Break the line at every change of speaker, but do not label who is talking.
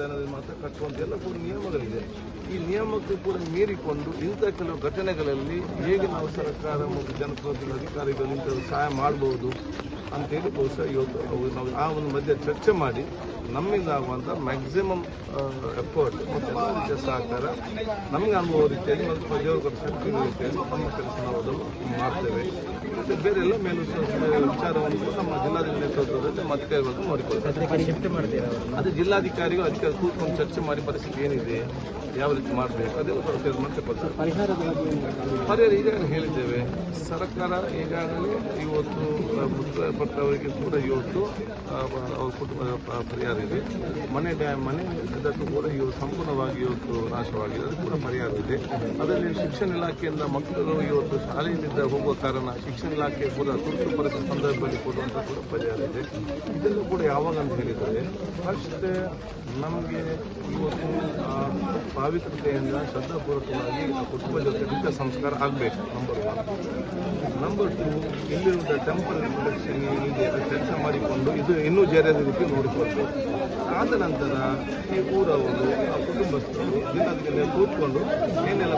ದೇವಸ್ಥಾನದಲ್ಲಿ ಮಾತ್ರ ಕಟ್ಟುವಂತ ಎಲ್ಲ ಕೂಡ ನಿಯಮಗಳಿದೆ. ಈ ನಿಯಮಕ್ಕೆ ಕೂಡ ಮೀರಿಕೊಂಡು ಇಂಥ ಕೆಲವು ಘಟನೆಗಳಲ್ಲಿ ಹೇಗೆ ನಾವು ಸರ್ಕಾರ ಮತ್ತು ಜನಪ್ರತಿನಿಧಿ ಅಧಿಕಾರಿಗಳು ಇಂಥದ್ದು ಸಹಾಯ ಮಾಡಬಹುದು ಅಂತೇಳಿ ಬಹುಶಃ ಇವತ್ತು ನಾವು ಆ ಒಂದು ಮಧ್ಯೆ ಚರ್ಚೆ ಮಾಡಿ ನಮ್ಮಿಂದ ಆಗುವಂಥ ಮ್ಯಾಕ್ಸಿಮಮ್ ಎಫರ್ಟ್ ಮತ್ತು ಎಲ್ಲ ರೀತಿಯ ಸಹಕಾರ ನಮಗೆ ಅನುಭವ ರೀತಿಯಲ್ಲಿ ಮತ್ತು ಕೊಟ್ಟ ಶಕ್ತಿ ರೀತಿಯಲ್ಲಿ ನಮ್ಮ ಕೆಲಸ ನಾವು ಅದನ್ನು ಮಾಡ್ತೇವೆ. ಮತ್ತು ಬೇರೆ ಎಲ್ಲ ಮೇಲೂ ವಿಚಾರವನ್ನು ಕೂಡ ನಮ್ಮ ಜಿಲ್ಲಾಧಿಕಾರಿ ನೇತೃತ್ವದಲ್ಲಿ ಮತ್ತೆ ಅಧಿಕಾರಿಗಳನ್ನು ನೋಡಿಕೊಳ್ತೇವೆ ಅದು ಜಿಲ್ಲಾಧಿಕಾರಿಗಳು ಅಧಿಕಾರಿ ಕೂತ್ಕೊಂಡು ಚರ್ಚೆ ಮಾಡಿ ಪರಿಸ್ಥಿತಿ ಏನಿದೆ ಯಾವ ರೀತಿ ಮಾಡಬೇಕು ಅದೆಲ್ಲ
ಬಗ್ಗೆ ಏನು
ಪರಿಹಾರ ಈಗಾಗಲೇ ಹೇಳಿದ್ದೇವೆ. ಸರ್ಕಾರ ಈಗಾಗಲೇ ಇವತ್ತು ಮೃತಪಟ್ಟವರಿಗೆ ಕೂಡ ಇವತ್ತು ಅವ್ರ ಕುಟುಂಬ ಪರಿಹಾರ ಇದೆ. ಮನೆ ಡ್ಯಾ, ಮನೆ ಇದಕ್ಕೂ ಕೂಡ ಇವತ್ತು ಸಂಪೂರ್ಣವಾಗಿ ಇವತ್ತು ನಾಶವಾಗಿದೆ. ಅದು ಕೂಡ ಪರಿಹಾರ ಇದೆ. ಅದರಲ್ಲಿ ಶಿಕ್ಷಣ ಇಲಾಖೆಯಿಂದ ಮಕ್ಕಳು ಇವತ್ತು ಶಾಲೆಯಿಂದ ಹೋಗುವ ಕಾರಣ ಶಿಕ್ಷಣ ಇಲಾಖೆ ಕೂಡ ತುರ್ತು ಪರಿಸ್ಥಿತಿ ಸಂದರ್ಭದಲ್ಲಿ ಕೊಡುವಂಥ ಕೂಡ ಪರಿಹಾರ ಇದೆ. ಇದೆಲ್ಲೂ ಕೂಡ ಯಾವಾಗ ಅಂತ ಹೇಳಿದರೆ ಫಸ್ಟ್ ನಮಗೆ ಇವತ್ತು ಪಾವಿತ್ರತೆಯಿಂದ ಶ್ರದ್ಧಾಪೂರ್ವಕವಾಗಿ ಕುಟುಂಬ ಜೊತೆ ಅಂತ್ಯ ಸಂಸ್ಕಾರ ಆಗಬೇಕು ನಂಬರ್ ಒನ್ ನಂಬರ್ ಟು ಇಲ್ಲಿರುವಂಥ ಟೆಂಪಲ್ ಪ್ರೊಡಕ್ಷನ್ ಇದೆ ಕೆಲಸ ಮಾಡಿಕೊಂಡು ಇದು ಇನ್ನೂ ಜಾರಿಯಾದ ರೀತಿ ನೋಡಿಕೊಂಡು, ಆದ ನಂತರ ಈ ಊರವರು, ಆ ಕುಟುಂಬಸ್ಥರು ಜಿಲ್ಲಾಧಿಕಾರಿ ಕೂತ್ಕೊಂಡು ಏನೆಲ್ಲ